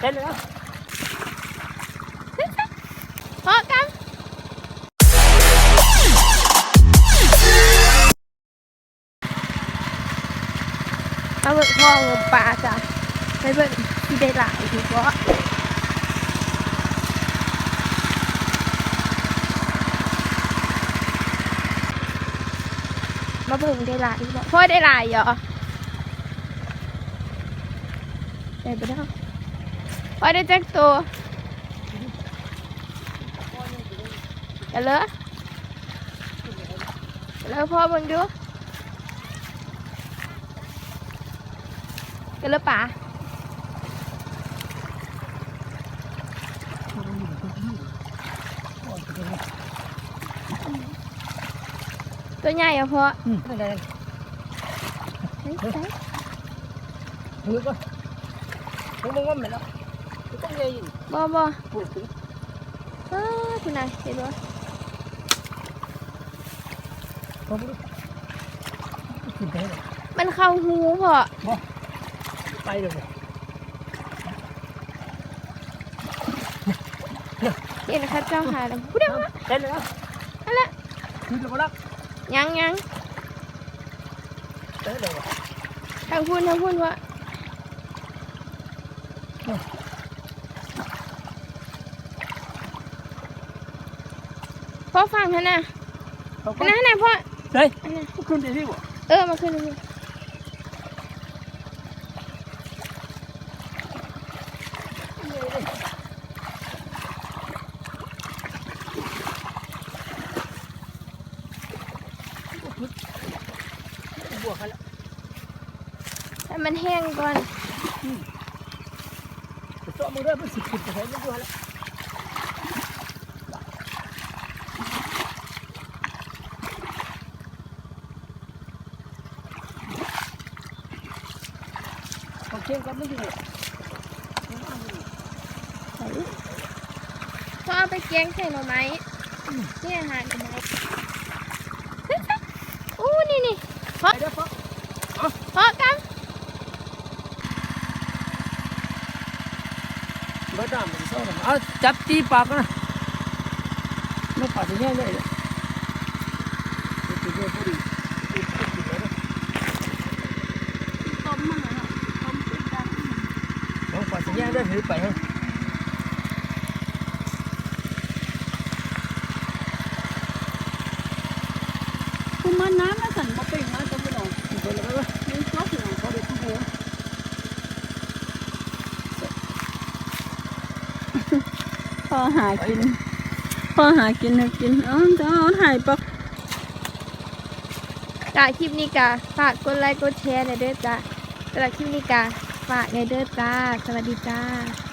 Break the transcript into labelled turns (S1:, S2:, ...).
S1: เล่นเลยนะ
S2: พอกันเอาเบิ่งพ่องปลาจ้ะไปเบิ่งที่ได้หลายดีกว่ามาเบิ่งได้หลายดีกว่าพ่อได้หลายเหรอได้ไปแล้ว พ่อได้จักตัวกันเลยกันเลยพ่อเบิ่งดูกันเลยป่าตัวใหญ่อะพ่อ
S1: อืมไม่ได้
S2: เฮ้ยไป
S1: ถือก่อนมึงมึงว่ามันแล้ว ต้องใหญ่อยู่
S2: บ่บ่
S1: พูดถึง
S2: เออที่ไหนเห็นบ่
S1: เขาไม่รู้ขึ้นไปเลย
S2: มันเข้าหูพ่อ
S1: ไปเลย
S2: เห็นเข้าเจ้าหาแล้วพูดได้ว่า
S1: เล่นเลยนะ
S2: นั่นแหละ
S1: คือจะมาลัก
S2: ยังยัง
S1: เล่นเลย
S2: ทางพูนทางพูนว่า พ่อฟังท่านน่ะ
S1: เขา
S2: อันนั้นน่ะพ่อ
S1: เฮ้ย
S2: อันนั้น
S1: ขึ้นไปที่บ่
S2: เออมาขึ้นมาขึ้น
S1: บวกกันแล้ว
S2: ให้มันแห้งก่อน
S1: ตัวมึงได้เป็นสิบสิบเปอร์เซ็นต์ไม่บวกแล้ว เขาเคียงกันไม่อยู่เลย
S2: พ่อเอาไปเกียงใส่หน่อไม้นี่อาหารหน่อไม้อู้นี่นี่
S1: ไปเด้อพ่อ
S2: พ่อกัน
S1: เบิดน้ำมันเศร้าเอาจับตีปากนะไม่ปากจะแย่เลยเลยตีเยอะพอดีตีตีเลยนะ
S2: ต้มมันเหรอต้มติดกัน
S1: น้องปากจะแย่ ได้ถือไปให้
S3: คุณมาน้ำนะสันมาเป็นมาจะไม่หนอน
S1: ตีไปเลยนะ
S3: มีซอสหนอนเขาเด็กหัวพอหากิน พอหากินนะกินเอ๋อจะเอาถ่ายปะ
S2: จ้าคลิปนี้กาฝากกดไลค์กดแชร์ในอยด้อจ้าสำหรับคลิปนี้กา ฝากในอยเด้อจ้า สวัสดีจ้า